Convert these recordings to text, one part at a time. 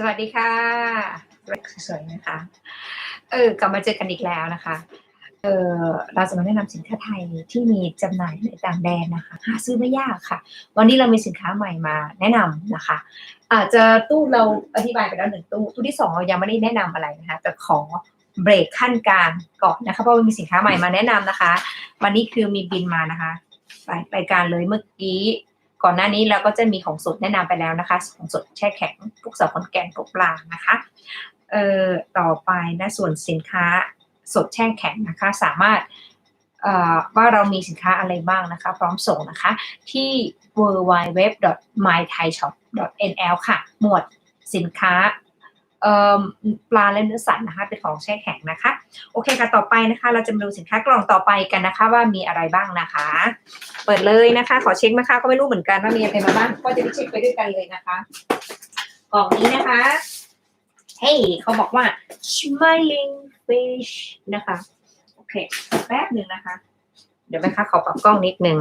สวัสดีค่ะสวยๆนะคะ เออกลับมาเจอกันอีกแล้วนะคะ เออเราจะมาแนะนำสินค้าไทยที่มีจำหน่ายในต่างแดนนะคะ หาซื้อไม่ยากค่ะ วันนี้เรามีสินค้าใหม่มาแนะนำนะคะ อาจจะตู้เราอธิบายไปแล้วหนึ่งตู้ ตู้ที่สองเรายังไม่ได้แนะนำอะไรนะคะ แต่ขอเบรกขั้นกลางก่อนนะคะเพราะว่ามีสินค้าใหม่มาแนะนำนะคะ วันนี้คือมีบินมานะคะไปรายการเลยเมื่อกี้ ก่อนหน้านี้เราก็จะมีของสดแนะนำไปแล้วนะคะ ของสดแช่แข็งพวกสาวขอนแก่นพวกปลานะคะเอ่อต่อไปนะส่วนสินค้าสดแช่แข็งนะคะ สามารถเอ่อว่าเรามีสินค้าอะไรบ้างนะคะ พร้อมส่งนะคะ ที่ w w w m y t h a i s h o p n l ค่ะ หมวดสินค้า ปลาและเนื้อสัตว์นะคะเป็นของแช่แข็งนะคะ โอเคค่ะต่อไปนะคะ เราจะมาดูสินค้ากล่องต่อไปกันนะคะ ว่ามีอะไรบ้างนะคะ เปิดเลยนะคะ ขอเช็คนะคะ ก็ไม่รู้เหมือนกันว่ามีอะไรมาบ้างก็จะไปเช็คไปด้วยกันเลยนะคะกล่องนี้นะคะเฮ้ยเขาบอกว่า smiling fish นะคะ โอเคแป๊บหนึ่งนะคะ เดี๋ยวนะคะขอปรับกล้องนิดนึง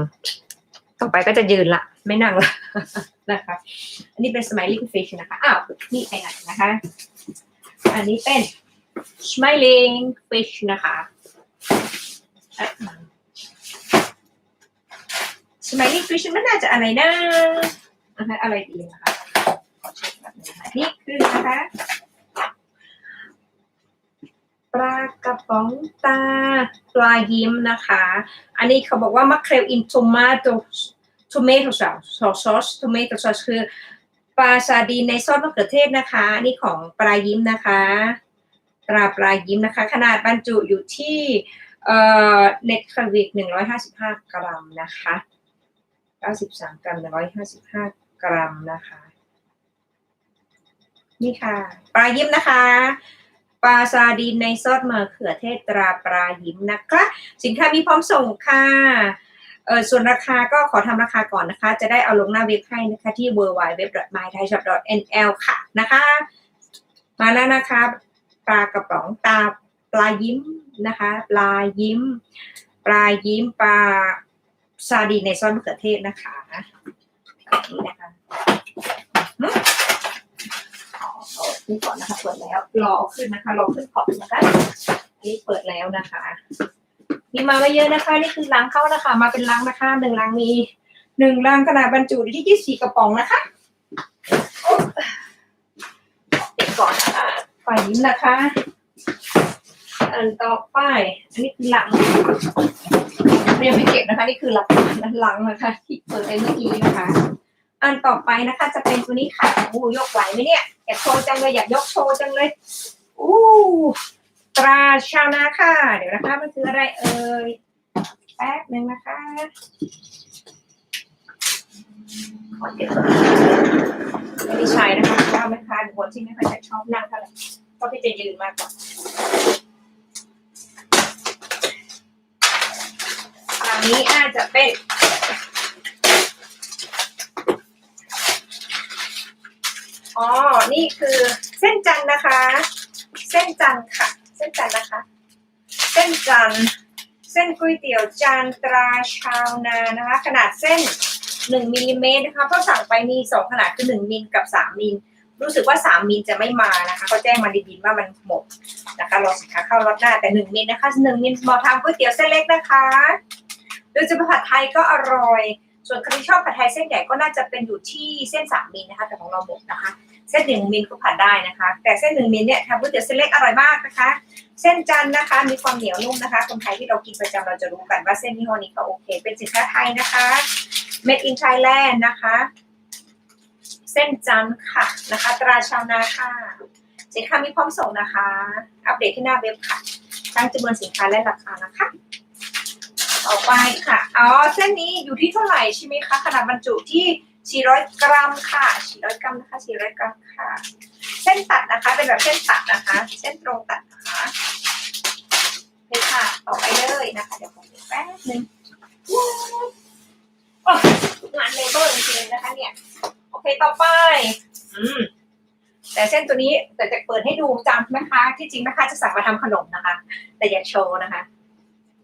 ต่อไปก็จะยืนละ ไม่นั่งละนะคะ อันนี้เป็น smiling fish นะคะอ้าวนี่ไปไหนนะคะ อันนี้เป็น smiling fish นะคะ smiling fish มันน่าจะอะไรนะนะคะอะไรดีนะคะนี่คือนะคะ ปลากระป๋องตาปลายิ้มนะคะ อันนี้เขาบอกว่ามัคเครลอินโทมาโตทเมโตซอสซอสทเมโตซอสคือปลาซาดีนในซอสมะเขือเทศนะคะ อันนี่ของปลายิ้มนะคะปลาปลายิ้มนะคะ ขนาดบรรจุอยู่ที่เอ่อเน็ตคาวิกหนึ่งร้อยห้าสิบห้ากรัมนะคะเก้าสิบสามกรัมหนึ่งร้อยห้าสิบห้ากรัมนะคะ นี่ค่ะ ปลายิ้มนะคะ ปลาซาดีนในซอสมะเขือเทศตราปลายิ้มนะคะ สินค้ามีพร้อมส่งค่ะเออส่วนราคาก็ขอทำราคาก่อนนะคะ จะได้เอาลงหน้าเว็บให้นะคะ ที่ w w w m y t h a i s h o p n l ค่ะนะคะ มาแล้วนะคะปลากระป๋องตาปลายิ้มนะคะปลายิ้ม ปลายิ้มปลาซาดีนในซอสมะเขือเทศนะคะแบบนี้นะคะ อืมเอานี่ก่อนนะคะ เปิดแล้ว รอขึ้นนะคะรอขึ้นขอบนะคะนนี้เปิดแล้วนะคะ มีมาไม่เยอะนะคะ นี่คือลังเข้านะคะ มาเป็นลังนะคะหนึ่งลังมีหนึ่งลังขนาดบรรจุที่ยี่สี่กระป๋องนะคะโอ๊ะปิดก่อนนะคะฝ่ายนี้นะคะ อันต่อไปอันนี้คือลังเรียงไม่เก็บนะคะ นี่คือลังลังนะคะ ที่เปิดไปเมื่อกี้นะคะ อันต่อไปนะคะ จะเป็นตัวนี้ค่ะโอ้ยกไหวไหมเนี่ยอยากโชว์จังเลยอยากยกโชว์จังเลยอู้ตราชาวนาค่ะ เดี๋ยวนะคะมันคืออะไรเอ่ยแป๊บหนึ่งนะคะขอเก็บไม่ได้ใช้นะคะเพราะว่าแม่ค้าเป็นคนที่ไม่ค่อยจะชอบนั่งเท่าไหร่เพราะพี่จะยืนมากกว่าอันนี้อาจจะเป็น อ๋อ นี่คือเส้นจันนะคะ เส้นจันค่ะ เส้นจันนะคะ เส้นจันเส้นก๋วยเตี๋ยวจานตราชาวนานะคะ ขนาดเส้นหนึ่งมิลลิเมตรนะคะเพราะสั่งไปมีสองขนาดคือหนึ่งมิลกับสามมิลรู้สึกว่าสามมิลจะไม่มานะคะเขาแจ้งมาในบินว่ามันหมดนะคะรอสินค้าเข้ารอบหน้าแต่หนึ่งมิลนะคะหนึ่งมิลเหมาะทำก๋วยเตี๋ยวเส้นเล็กนะคะโดยจะผัดไทยก็อร่อย ส่วนใครที่ชอบผัดไทยเส้นใหญ่ก็น่าจะเป็นอยู่ที่เส้นสามมิลนะคะ แต่ของเราหมดนะคะ เส้นหนึ่งมิลก็ผัดได้นะคะ แต่เส้นหนึ่งมิลเนี่ยทำก๋วยเตี๋ยวเส้นเล็กอร่อยมากนะคะ เส้นจันนะคะ มีความเหนียวนุ่มนะคะ คนไทยที่เรากินประจำเราจะรู้กันว่าเส้นยี่ห้อนี้ก็โอเค เป็นสินค้าไทยนะคะ made in Thailand นะคะ เส้นจันค่ะนะคะ ตราชาวนาค่ะสินค้ามีพร้อมส่งนะคะ อัปเดตที่หน้าเว็บค่ะทั้งจำนวนสินค้าและราคานะคะ ต่อไปค่ะอ๋อเส้นนี้อยู่ที่เท่าไหร่ใช่ไหมคะขนาดบรรจุที่ 400 กรัมค่ะ 400 กรัมนะคะ 400 กรัมค่ะ เส้นตัดนะคะเป็นแบบเส้นตัดนะคะ เส้นตรงตัดนะคะเลยค่ะ ต่อไปเลยนะคะ เดี๋ยวผมดูแป๊บนึงว้าวโอ้งานเลเบอร์จริงๆนะคะเนี่ย โอเคต่อไป อืมแต่เส้นตัวนี้แต่จะเปิดให้ดูจำนะคะ ที่จริงนะคะจะสั่งมาทำขนมนะคะ แต่อย่าโชว์นะคะ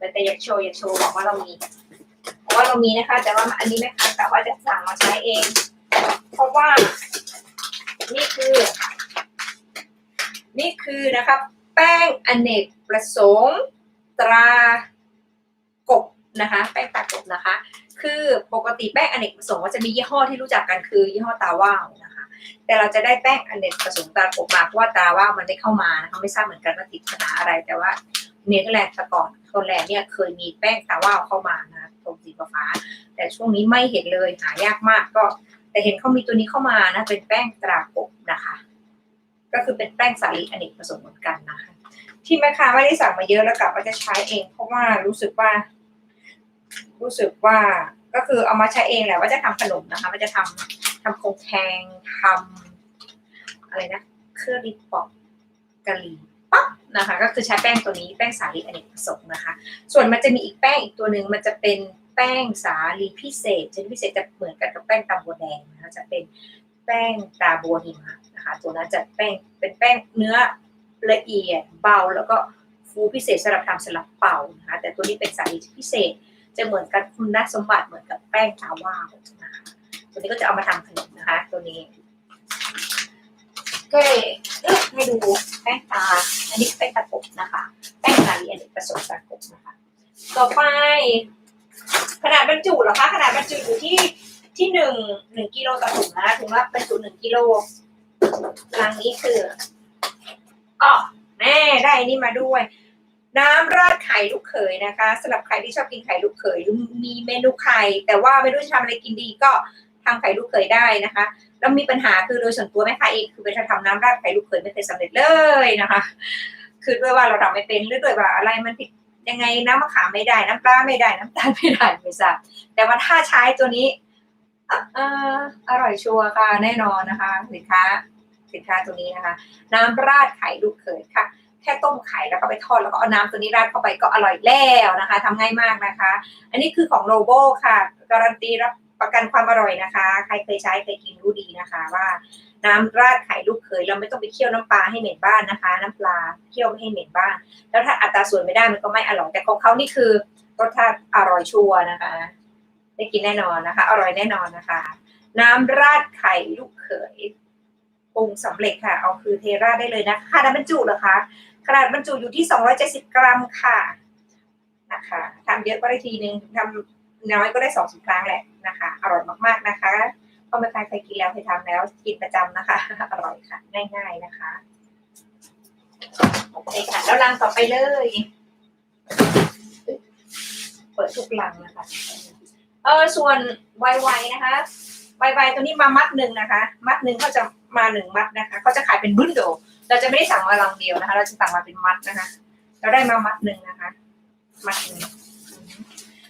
แต่แต่อยากโชว์อยากโชว์บอกว่าเรามีบอกว่าเรามีนะคะ แต่ว่าอันนี้แม่ค้ากะว่าจะสั่งมาใช้เอง เพราะว่า นี่คือ นี่คือนะครับ แป้งอเนกประสงค์ตรากบนะคะ แป้งตรากบนะคะ คือปกติแป้งอเนกประสงค์ก็จะมียี่ห้อที่รู้จักกันคือยี่ห้อตาว่าวนะคะ แต่เราจะได้แป้งอเนกประสงค์ตรากบมาเพราะว่าตาว่าวมันได้เข้ามานะคะไม่ทราบเหมือนกันว่าติดปัญหาอะไรแต่ว่า เนเธอร์แลนด์แต่ก่อนคนแลนด์เนี่ยเคยมีแป้งตาว่าวเข้ามานะตรงสีฟ้า แต่ช่วงนี้ไม่เห็นเลยหายากมากก็ แต่เห็นเขามีตัวนี้เข้ามานะเป็นแป้งตรากบนะคะ ก็คือเป็นแป้งสาลีอเนกประสงค์เหมือนกันนะคะ ที่แม่ค้าไม่ได้สั่งมาเยอะแล้วกลับมาจะใช้เอง เพราะว่ารู้สึกว่า รู้สึกว่าก็คือเอามาใช้เองแหละว่าจะทำขนมนะคะ มันจะทำทำโครงแทงทำอะไรนะเครื่องดิบปอกกะหรี่ นะคะ ก็คือใช้แป้งตัวนี้แป้งสาลีอเนกประสงค์นะคะ ส่วนมันจะมีอีกแป้งอีกตัวหนึ่งมันจะเป็นแป้งสาลีพิเศษชนิดพิเศษจะเหมือนกันกับแป้งตาบัวแดงนะคะจะเป็นแป้งตาบัวหิมะนะคะ ตัวนั้นจะแป้งเป็นแป้งเนื้อละเอียดเบาแล้วก็ฟูพิเศษสำหรับทำสลับเป่านะคะแต่ตัวนี้เป็นสาลีพิเศษจะเหมือนกันคุณสมบัติเหมือนกับแป้งตาว่าวนะคะตัวนี้ก็จะเอามาทำขนมนะคะ ตัวนี้ ก็เลือให้ดูแป้งตา อันนี้แป้งตะกบนะคะ แป้งสาลีอเนกประสงค์ตะกบนะคะ ต่อไป ขนาดบรรจุเหรอคะ ขนาดบรรจุอยู่ที่ที่หนึ่งหนึ่งกิโลต่อถุงนะถุงละบรรจุหนึ่งกิโลลังนี้คืออ๋อแม่ได้อันนี่มาด้วย น้ำราดไข่ลูกเขยนะคะสำหรับใครที่ชอบกินไข่ลูกเขยมีเมนูไข่แต่ว่าไม่รู้จะทำอะไรกินดีก็ ทำไข่ลูกเขยได้นะคะแล้วมีปัญหาคือโดยส่วนตัวแม่ค้าเองคือไปทำน้ำราดไข่ลูกเขยไม่เคยสำเร็จเลยนะคะ คือด้วยว่าเราทำไม่เป็นหรือด้วยว่าอะไรมันผิดยังไงน้ำมะขามไม่ได้น้ำปลาไม่ได้น้ำตาลไม่ได้ไม่ทราบแต่ว่าถ้าใช้ตัวนี้อะอ่าอร่อยชัวร์ค่ะแน่นอนนะคะ สินค้าสินค้าตัวนี้นะคะ น้ำราดไข่ลูกเขยค่ะ แค่ต้มไข่แล้วก็ไปทอดแล้วก็เอาน้ำตัวนี้ราดเข้าไปก็อร่อยแล้วนะคะทำง่ายมากนะคะ อันนี้คือของโลโบค่ะ การันตีรับ ประกันความอร่อยนะคะ ใครเคยใช้เคยกินรู้ดีนะคะ ว่า น้ำราดไข่ลูกเขยเราไม่ต้องไปเคี่ยวน้ำปลาให้เหม็นบ้านนะคะ น้ำปลาเคี่ยวไม่ให้เหม็นบ้าน แล้วถ้าอัตราส่วนไม่ได้มันก็ไม่อร่อยแต่ของเขานี่คือรสชาติอร่อยชัวร์นะคะ ได้กินแน่นอนนะคะ อร่อยแน่นอนนะคะ น้ำราดไข่ลูกเขยปรุงสำเร็จค่ะ เอาคือเทราดได้เลยนะคะขนาดบรรจุเหรอคะ ขนาดบรรจุอยู่ที่ 270 กรัมค่ะ นะคะทำเยอะก็ได้ทีนึงทำ น้อยก็ได้สองสครั้งแหละนะคะ อร่อยมากๆนะคะก็ไม่ใครเคยกินแล้วเคยทำแล้วกินประจำนะคะ อร่อยค่ะ ง่าย ๆนะคะโอเคค่ะ แล้วรังต่อไปเลย เปิดทุกรังนะคะ เออส่วนไวๆนะคะไวๆตัวนี้มามัดหนึ่งนะคะ มัดหนึ่งเขาจะมาหนึ่งมัดนะคะเขาจะขายเป็นบุ้นโดเราจะไม่ได้สั่งมาลังเดียวนะคะ เราจะสั่งมาเป็นมัดนะคะ เราได้มามัดหนึ่งนะคะ มัดหนึ่ง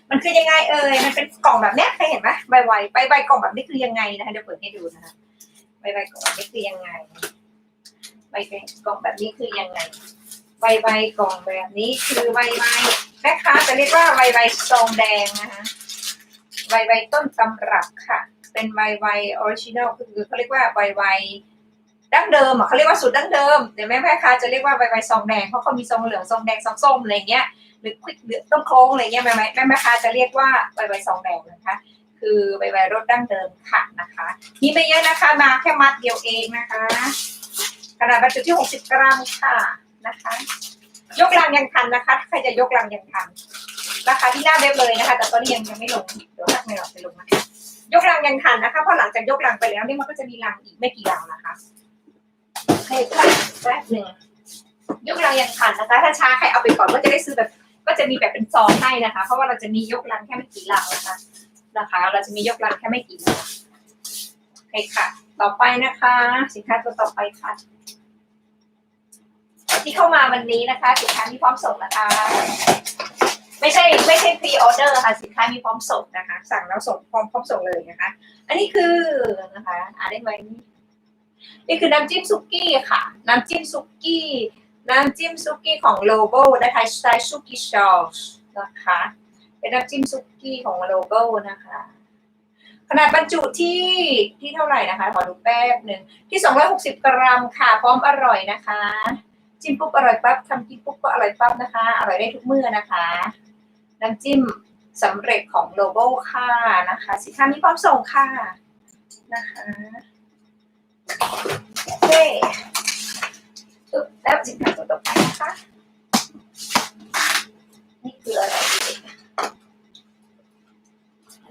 มันคือยังไงเอ่ยมันเป็นกล่องแบบเนี้ยเคยเห็นไหมใบไวใบใบกล่องแบบนี้คือยังไงนะคะเดี๋ยวเปิดให้ดูนะคะใบใบกล่องแบบนี้คือยังไงใบใบกล่องแบบนี้คือยังไงใบใบกล่องแบบนี้คือใบใบแม่ค้าจะเรียกว่าใบใบซองแดงนะคะใบใบต้นตำรับค่ะ เป็นใบใบออริจินอลคือเขาเรียกว่าใบใบดั้งเดิมอะเขาเรียกว่าสูตรดั้งเดิมแต่แม่แม่ค้าจะเรียกว่าใบใบซองแดงเพราะเขามีซองเหลืองซองแดงซองส้มอะไรเงี้ย หรือควิกหรือต้มโค้งอะไรเงี้ยแม่แม่แม่ม่ค้าจะเรียกว่าใบใบซองแดงนะคะ คือใบใบรสดั้งเดิมค่ะนะคะมีไม่เยอะนะคะมาแค่มัดเดียวเองนะคะขนาดบรรจุที่ 60 กรัมค่ะนะคะ ยกลังยังทันนะคะถ้าใครจะยกลังยังทันราคาที่หน้าเว็บเลยนะคะ แต่ตอนนี้ยังยังไม่ลงเดี๋ยวทักไม่หรอกไปลงนะคะยกลังยังทันนะคะเพราะหลังจากยกลังไปแล้วนี่มันก็จะมีลังอีกไม่กี่ลังนะคะให้ค่ะแป๊บหนึ่งยกลังยังทันนะคะ ถ้าช้าใครเอาไปก่อนก็จะได้ซื้อแบบ ก็จะมีแบบเป็นซองให้นะคะ เพราะว่าเราจะมียกลังแค่ไม่กี่ลังนะคะนะคะ เราจะมียกลังแค่ไม่กี่ลังโอเคค่ะ ต่อไปนะคะ สินค้าตัวต่อไปค่ะ ที่เข้ามาวันนี้นะคะ สินค้ามีพร้อมส่งนะคะ ไม่ใช่ไม่ใช่พรีออเดอร์ค่ะ สินค้ามีพร้อมส่งนะคะ สั่งแล้วส่งพร้อมพร้อมส่งเลยนะคะ อันนี้คือนะคะอ่านได้ไหมนี่คือน้ำจิ้มซุกี้ค่ะ น้ำจิ้มซุกี้ น้ำจิ้มซุกี้ของโลโบนะคะสไตล์ซุกี้ซอสนะคะเป็นน้ำจิ้มซุกี้ของโลโบนะคะ ขนาดบรรจุที่ที่เท่าไหร่นะคะ ขอดูแป๊บหนึ่งที่ 260 กรัมค่ะ พร้อมอร่อยนะคะ จิ้มปุ๊บอร่อยปั๊บทำกินปุ๊บก็อร่อยปั๊บนะคะ อร่อยได้ทุกมื้อนะคะ น้ำจิ้มสำเร็จของโลโบค่ะนะคะ สินค้ามีพร้อมส่งค่ะนะคะโอเค แล้วสินค้าตัวต่อไปนะคะ นี่คืออะไร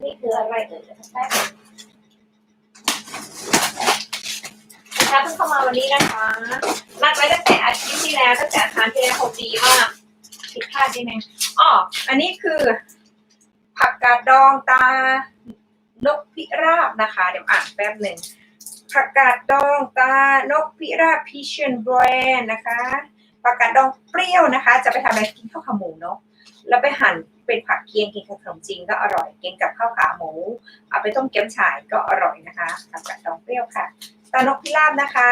นี่คืออะไรเอ่ยแป๊บนะคะเพิ่งเข้ามาวันนี้นะคะนัดไว้ตั้งแต่อาทิตย์ที่แล้วตั้งแต่อาคารที่แล้วเขาดีมากผิดพลาดได้ไหมอ๋ออันนี้คือ ผักกาดดองตานกพิราบนะคะ เดี๋ยวอ่านแป๊บหนึ่ง ผักกาดดองตานกพิราบพิเชนแบรนนะคะผักกาดดองเปรี้ยวนะคะ จะไปทำอะไรกินข้าวขาหมูเนาะแล้วไปหั่นเป็นผักเคียงกินกับขนมจีนก็อร่อยกินกับข้าวขาหมู เอาไปต้มเกี๊ยวฉ่ายก็อร่อยนะคะผักกาดดองเปรี้ยวค่ะตานกพิราบนะคะ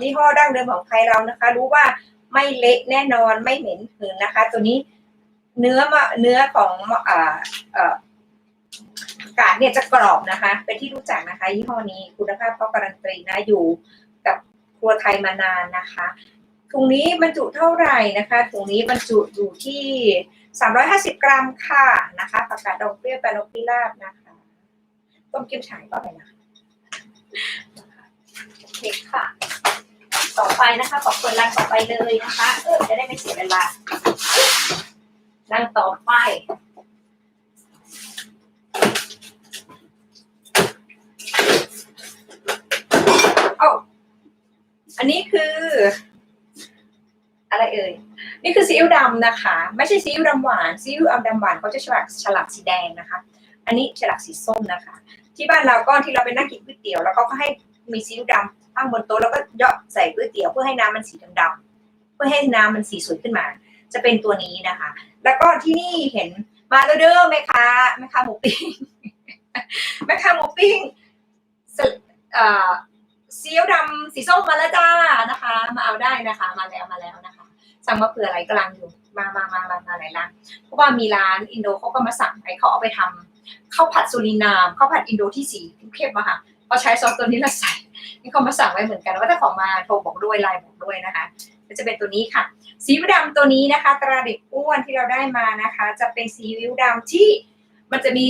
นี่ห่อดั้งเดิมของไทยเรานะคะ รู้ว่าไม่เละแน่นอนไม่เหม็นหืนนะคะ ตัวนี้เนื้อมาเนื้อของอ่าเอ่อ กาดเนี่ยจะกรอบนะคะ เป็นที่รู้จักนะคะ ยี่ห้อนี้คุณภาพเขาการันตีนะอยู่กับครัวไทยมานานนะคะถุงนี้บรรจุเท่าไหร่นะคะถุงนี้บรรจุอยู่ที่ 350 กรัมค่ะนะคะผักกาดดองเปรี้ยวตานกพิราบนะคะต้มกี๊ยวฉ่ายก็ไปนะคะโอเคค่ะ ต่อไปนะคะขอเปิดรังต่อไปเลยนะคะ เออจะได้ไม่เสียเวลารังต่อไป เอ้า อันนี้คือ อะไรเอ่ย นี่คือซีอิ๊วดำนะคะ ไม่ใช่ซีอิ๊วดำหวานซีอิ๊วดำหวานเขาจะฉลากฉลากสีแดงนะคะ อันนี้ฉลากสีส้มนะคะ ที่บ้านเราก็ที่เราไปนั่งกินก๋วยเตี๋ยวแล้วก็ให้มีซีอิ๊วดำตั้งบนโต๊ะแล้วก็เยาะใส่ก๋วยเตี๋ยวเพื่อให้น้ำมันสีดำๆเพื่อให้น้ำมันสีสวยขึ้นมา จะเป็นตัวนี้นะคะ แล้วก็ที่นี่เห็นมาแล้วเด้อแม่ค้าแม่ค้าหมูปิ้งแม่ค้าหมูปิ้งสเอ่อ ซีอิ๊วดำสีส้มมาแล้วจ้านะคะ มาเอาได้นะคะ มาแล้วมาแล้วนะคะ สั่งมาเผื่ออะไรกำลังอยู่มามามามามาไหนร้านเพราะว่ามีร้านอินโดเขาก็มาสั่งให้เขาเอาไปทำข้าวผัดสุรินามข้าวผัดอินโดที่สีเข้มๆอะค่ะเขาใช้ซอสตัวนี้แล้วใส่นี่เขามาสั่งไว้เหมือนกันว่าถ้าของมาโทรบอกด้วยไลน์บอกด้วยนะคะก็จะเป็นตัวนี้ค่ะซีอิ๊วดำตัวนี้นะคะ ตราเด็กอ้วนที่เราได้มานะคะ จะเป็นซีอิ๊วดำที่มันจะมี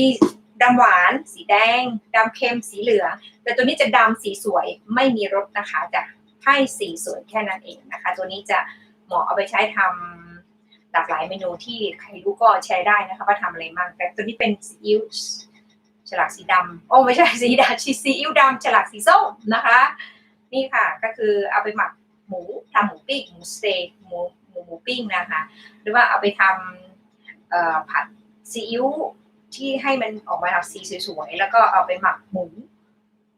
ดำหวาน สีแดงดำเค็มสีเหลือง แต่ตัวนี้จะดำสีสวยไม่มีรสนะคะจะให้สีสวยแค่นั้นเองนะคะ ตัวนี้จะเหมาะเอาไปใช้ทำหลากหลายเมนูที่ใครรู้ก็แชร์ได้นะคะว่าทำอะไรบ้างแต่ตัวนี้เป็นซีอิ๊วฉลากสีดำโอ้ไม่ใช่สีดำซีอิ๊วดำฉลากสีส้มนะคะ นี่ค่ะก็คือเอาไปหมักหมูทำหมูปิ้งหมูสเต็กหมูหมูหมูปิ้งนะคะ หรือว่าเอาไปทำผัดซีอิ๊ว ที่ให้มันออกมาทำสีสวยๆแล้วก็เอาไปหมักหมู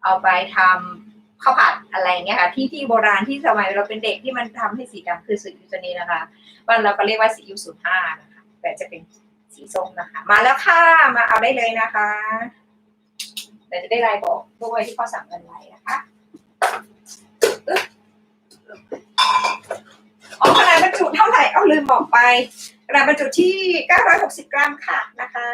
เอาไปทำข้าวผัดอะไรเงี้ยค่ะ ที่ที่โบราณที่สมัยเราเป็นเด็กที่มันทำให้สีดำคือสีอิ๊วตัวนี้นะคะบ้านเราก็เรียกว่าซีอิวสูตรห้านะคะแต่จะเป็นสีส้มนะคะ มาแล้วค่ะมาเอาได้เลยนะคะเดี๋ยวจะได้ไลน์บอกด้วยที่เขาสั่งกันไว้นะคะอ๋อขนาดบรรจุเท่าไหร่ เอาลืมบอกไปขนาดบรรจุที่ 960 กรัมค่ะนะคะ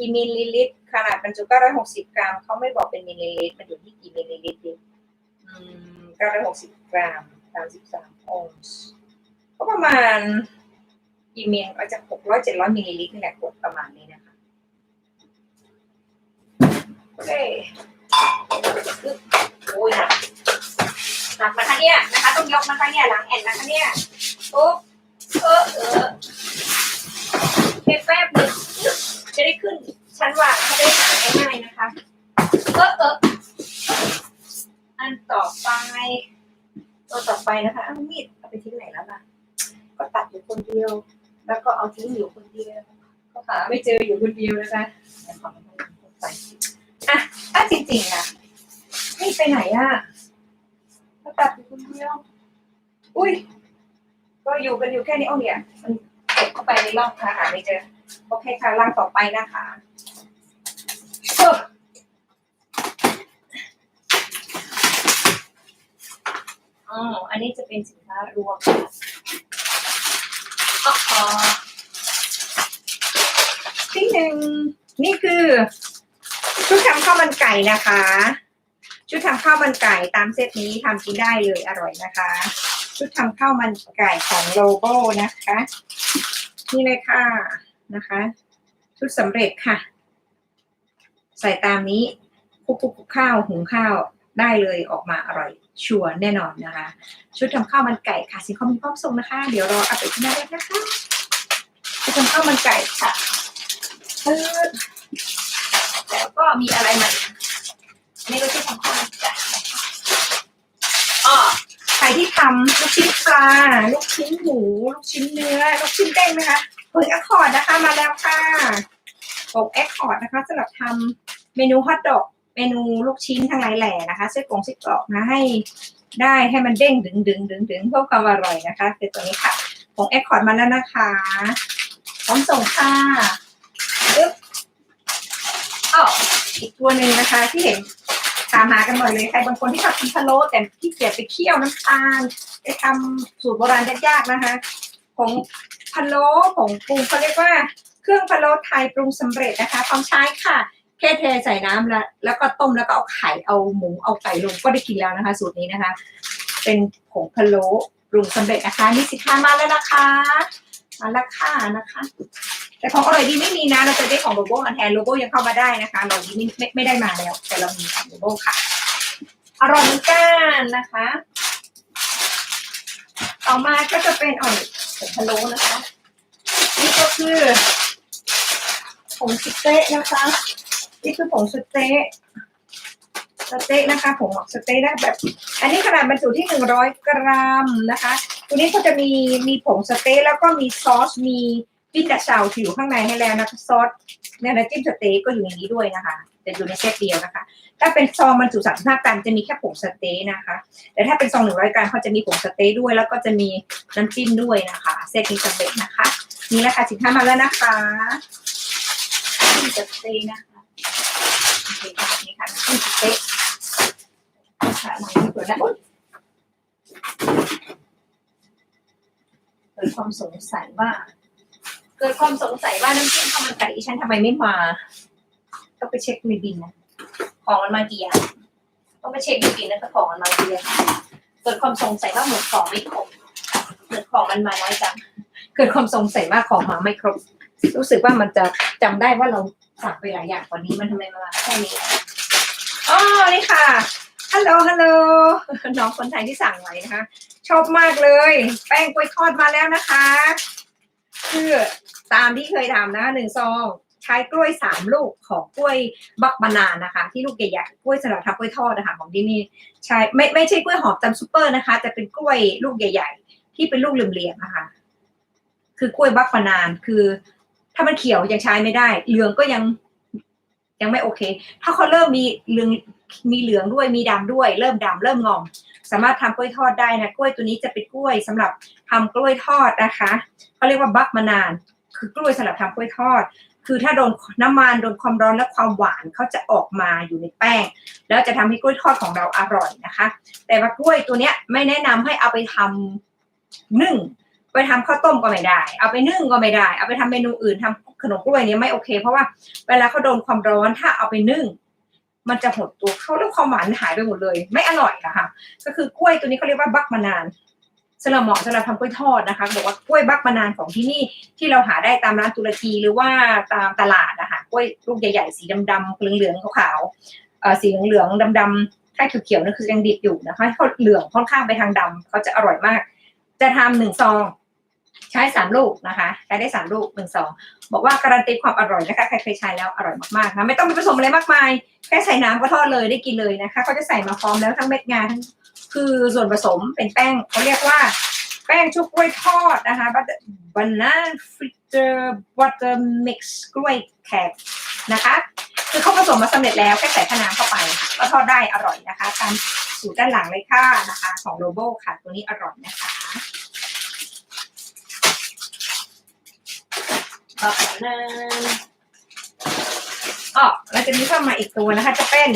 กี่มิลลิลิตร ขนาดบรรจุ960 กรัมเขาไม่บอกเป็นมิลลิลิตรมันอยู่ที่กี่มิลลิลิตรดิอืม960 กรัม33องซ์ก็ประมาณกี่มิลก็จะ600 700มิลลิลิตรนี่แหละกดประมาณนี้นะคะโอเคโอ้ยหนักหนักนะคะเนี่ยนะคะต้องยกนะคะเนี่ยหลังแอนนะคะเนี่ยปุ๊บเออเออแค่แป๊บหนึงจะได้ขึ้นชั้นวางเขาได้หาง่ายๆนะคะเออเอออันต่อไปตัวต่อ ไปนะคะเอามีดเอาไปทิ้งไหนแล้วล่ะ ก็ตัดอยู่คนเดียว แล้วก็เอาทิ้งอยู่คนเดียว ก็หาไม่เจออยู่คนเดียวนะคะขอมันไปอะถ้าจริงๆอะไม่ไปไหนอะก็ตัดอยู่คนเดียว อุ้ย ก็อยู่กันอยู่แค่นี้เอาเนี่ย มันเก็บเข้าไปในร่องค่ะหาไม่เจอ โอเคค่ะร่างต่อไปนะคะเอันนี้จะเป็นสินค้ารวมค่ะอ๋อที่หนึ่งนี่คือ ชุดทำข้าวมันไก่นะคะ ชุดทำข้าวมันไก่ตามเซตนี้ทำกินได้เลยอร่อยนะคะ ชุดทำข้าวมันไก่ของโลโก้นะคะ นี่เลยค่ะนะคะ ชุดสำเร็จค่ะ ใส่ตามนี้คลุกๆข้าวหุงข้าวได้เลยออกมาอร่อย ชัวร์แน่นอนนะคะ ชุดทำข้าวมันไก่ค่ะสินค้ามีพร้อมส่งนะคะ เดี๋ยวรออัปเดตที่หน้าเล็กนะคะชุดทำข้าวมันไก่ค่ะแล้วก็มีอะไรมาอันนี่ก็ชุดทำข้าวมันไก่อ๋อใครที่ทำลูกชิ้นปลาลูกชิ้นหมูลูกชิ้นเนื้อลูกชิ้นเด้งนะคะผงแอคคอร์ดนะคะมาแล้วค่ะผงแอคคอร์ดนะคะสำหรับทำเมนูฮอทดอก เมนูลูกชิ้นทั้งหลายแหล่นะคะไส้กรงไส้กรอกนะให้ได้ให้มันเด้งดึงดึงดึงดึงเพื่อความอร่อยนะคะ คือตัวนี้ค่ะผงแอคคอร์ดมาแล้วนะคะ พร้อมส่งค่ะปึ๊บอ๋ออีกตัวหนึ่งนะคะที่เห็นตามหากันบ่อยเลยใครบางคนที่ชอบกินพะโล้แต่ที่เกียจไปเคี่ยวน้ำตาลไปทำสูตรโบราณยากๆนะคะผงพะโล้ผงปรุงเขาเรียกว่า เครื่องพะโล้ไทยปรุงสำเร็จนะคะพร้อมใช้ค่ะ แค่เทใส่น้ำแล้วแล้วก็ต้มแล้วก็เอาไข่เอาหมูเอาไก่ลงก็ได้กินแล้วนะคะ สูตรนี้นะคะ เป็นผงพะโล้ปรุงสำเร็จนะคะนี่สินค้ามาแล้วนะคะมาแล้วค่ะนะคะ แต่ของอร่อยดีไม่มีนะเราจะได้ของโลโก้มาแทนโลโก้ยังเข้ามาได้นะคะเราดีไม่ไม่ได้มาแล้ว แต่เรามีของโลโก้ค่ะอร่อยเหมือนกันนะคะ ต่อมาก็จะเป็นอ่อยผงพะโล้นะคะ นี่ก็คือผงสเต๊ะนะคะ นี่คือผงสเต๊ะสเต๊ะนะคะผงสเต๊ะนะแบบ อันนี้ขนาดบรรจุที่หนึ่งร้อยกรัมนะคะ ตัวนี้ก็จะมีมีผงสเต๊ะแล้วก็มีซอสมีจิ้มกระเชาที่อยู่ข้างในให้แล้วนะคะซอสเนี่ยนะจิ้มสเต๊ะก็อยู่ในนี้ด้วยนะคะจะอยู่ในเซตเดียวนะคะ ถ้าเป็นซองบรรจุสามสิบห้ากรัมจะมีแค่ผงสเต๊ะนะคะ แต่ถ้าเป็นซองหนึ่งร้อยกรัมเขาจะมีผงสเต๊ะด้วย แล้วก็จะมีน้ำจิ้มด้วยนะคะเซตนี้สำเร็จนะคะ นี่แหละค่ะสินค้ามาแล้วนะคะจิ้มสเต๊ะนะคะ โอเคค่ะนี่ค่ะจิ้มสเต๊ะค่ะหลังที่เปิดแล้วอุ๊ยเกิดความสงสัยว่า เกิดความสงสัยว่าน้ำจิ้มข้าวมันไก่ดิฉันทำไมไม่มาต้องไปเช็คในบินนะของมันมากี่อย่างต้องไปเช็คในบินนะถ้าของมันมากี่อย่างเกิดความสงสัยว่าหมือนของไม่ครบเหมือนของมันมาน้อยจังเกิดความสงสัยว่าของมาไม่ครบ รู้สึกว่ามันจะจำได้ว่าเราสั่งไปหลายอย่างกว่านี้มันทำไมมาแค่นี้อ๋อนี่ค่ะฮัลโหลฮัลโหลน้องคนไทยที่สั่งไว้นะคะ ชอบมากเลย แป้งกล้วยทอดมาแล้วนะคะ คือตามที่เคยทำนะหนึ่งซองใช้กล้วยสามลูกของกล้วยบักบานานนะคะ ที่ลูกใหญ่ๆกล้วยสำหรับกล้วยทอดนะคะของที่นี่ใช่ไม่ไม่ใช่กล้วยหอมตามซูเปอร์นะคะ แต่เป็นกล้วยลูกใหญ่ ๆ ที่เป็นลูกเหลี่ยมๆนะคะ คือกล้วยบักบานานคือ ถ้ามันเขียวยังใช้ไม่ได้ เหลืองก็ยังยังไม่โอเค ถ้าเขาเริ่มมีเหลืองมีเหลืองด้วยมีดำด้วย เริ่มดำเริ่มงอม สามารถทำกล้วยทอดได้นะกล้วยตัวนี้จะเป็นกล้วยสำหรับทำกล้วยทอดนะคะเขาเรียกว่าบักมานาน คือกล้วยสำหรับทำกล้วยทอด คือถ้าโดนน้ำมันโดนความร้อนและความหวานเขาจะออกมาอยู่ในแป้ง แล้วจะทำให้กล้วยทอดของเราอร่อยนะคะ แต่ว่ากล้วยตัวเนี้ยไม่แนะนำให้เอาไปทำนึ่ง ไปทำข้าวต้มก็ไม่ได้ เอาไปนึ่งก็ไม่ได้ เอาไปทำเมนูอื่นทำขนมกล้วยนี้ไม่โอเค เพราะว่าเวลาเขาโดนความร้อนถ้าเอาไปนึ่ง มันจะหดตัวเข้าแล้วความหวานหายไปหมดเลย ไม่อร่อยนะคะก็คือกล้วยตัวนี้เขาเรียกว่าบักมานานสำหรับเหมาะสำหรับทำกล้วยทอดนะคะบอกว่ากล้วยบักมานานของที่นี่ที่เราหาได้ตามร้านตุรกีหรือว่าตามตลาดนะคะกล้วยลูกใหญ่ๆสีดำๆเหลืองๆขาวๆสีเหลืองๆดำๆถ้าเขียวๆนั่นคือยังดิบอยู่นะคะเขาเหลืองค่อนข้างไปทางดำเขาจะอร่อยมาก จะทำหนึ่งซอง ใช้สามลูกนะคะใช้ได้สามลูกหนึ่งซองบอกว่าการันตีความอร่อยนะคะใครเคยใช้แล้วอร่อยมากๆนะไม่ต้องไปผสมอะไรมากมาย แค่ใส่น้ำก็ทอดเลยได้กินเลยนะคะเขาจะใส่มาพร้อมแล้วทั้งเม็ดงาทั้งคือส่วนผสมเป็นแป้งเขาเรียกว่าแป้งชุบกล้วยทอดนะคะบานาฟิตเตอร์บัตเตอร์มิกซ์กล้วยแขกนะคะคือเขาผสมมาสำเร็จแล้วแค่ใส่ขนามเข้าไป ก็ทอดได้อร่อยนะคะตามสูตรด้านหลังเลยค่ะนะคะ ของโลโบค่ะ ตัวนี้อร่อยนะคะ ต่อไปนั้นอ๋อแล้วจะมีเข้ามาอีกตัวนะคะ จะเป็น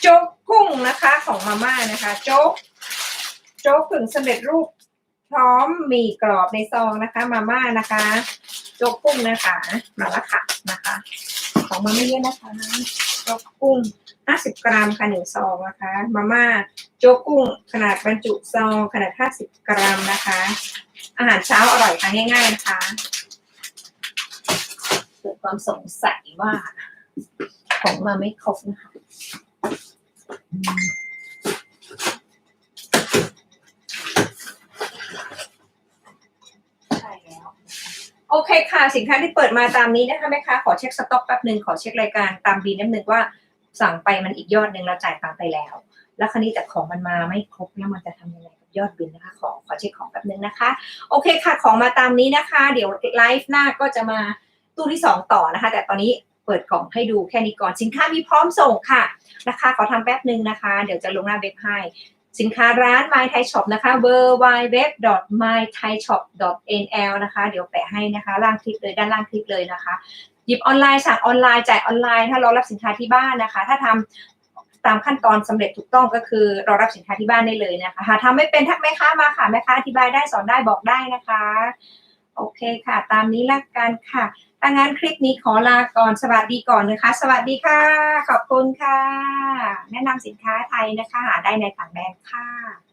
โจ๊กกุ้งนะคะของมาม่านะคะ โจ๊กโจ๊กผึ่งสำเร็จรูป พร้อมมีกรอบในซองนะคะ มาม่านะคะ โจ๊กกุ้งนะคะ มาละค่ะนะคะ ของมาไม่เยอะนะคะโจ๊กกุ้ง 50 กรัมค่ะหนึ่งซองนะคะมาม่าโจ๊กกุ้งขนาดบรรจุซองขนาด 50 กรัมนะคะ อาหารเช้าอร่อยค่ะง่ายๆนะคะเกิดความสงสัยว่าของมาไม่ครบนะคะใช่แล้วโอเคค่ะ สินค้าที่เปิดมาตามนี้นะคะแม่ค้าขอเช็คสต็อกแป๊บหนึ่งขอเช็ครายการตามบินนิดนึงว่า สั่งไปมันอีกยอดหนึ่งเราจ่ายตังไปแล้ว แล้วคราวนี้แต่ของมันมาไม่ครบแล้วมันจะทำยังไงกับยอดบินนะคะ ขอขอเช็คของแป๊บนึงนะคะ โอเคค่ะของมาตามนี้นะคะ เดี๋ยวไลฟ์หน้าก็จะมาตู้ที่สองต่อนะคะ แต่ตอนนี้เปิดกล่องให้ดูแค่นี้ก่อนสินค้ามีพร้อมส่งค่ะนะคะ ขอทำแป๊บหนึ่งนะคะ เดี๋ยวจะลงหน้าเว็บให้สินค้าร้าน My Thai Shop นะคะ w w w m y t h a i s h o p n l นะคะ เดี๋ยวแปะให้นะคะ ล่างคลิปเลยด้านล่างคลิปเลยนะคะ หยิบออนไลน์สั่งออนไลน์จ่ายออนไลน์ ถ้ารอรับสินค้าที่บ้านนะคะ ถ้าทำตามขั้นตอนสำเร็จถูกต้องก็คือรอรับสินค้าที่บ้านได้เลยนะคะหาทำไม่เป็นทักแม่ค้ามาค่ะแม่ค้าอธิบายได้สอนได้บอกได้นะคะ โอเคค่ะ ตามนี้ละกันค่ะถ้างั้นคลิปนี้ขอลาก่อนสวัสดีก่อนนะคะ สวัสดีค่ะ ขอบคุณค่ะ แนะนำสินค้าไทยนะคะ หาได้ในต่างแดนค่ะ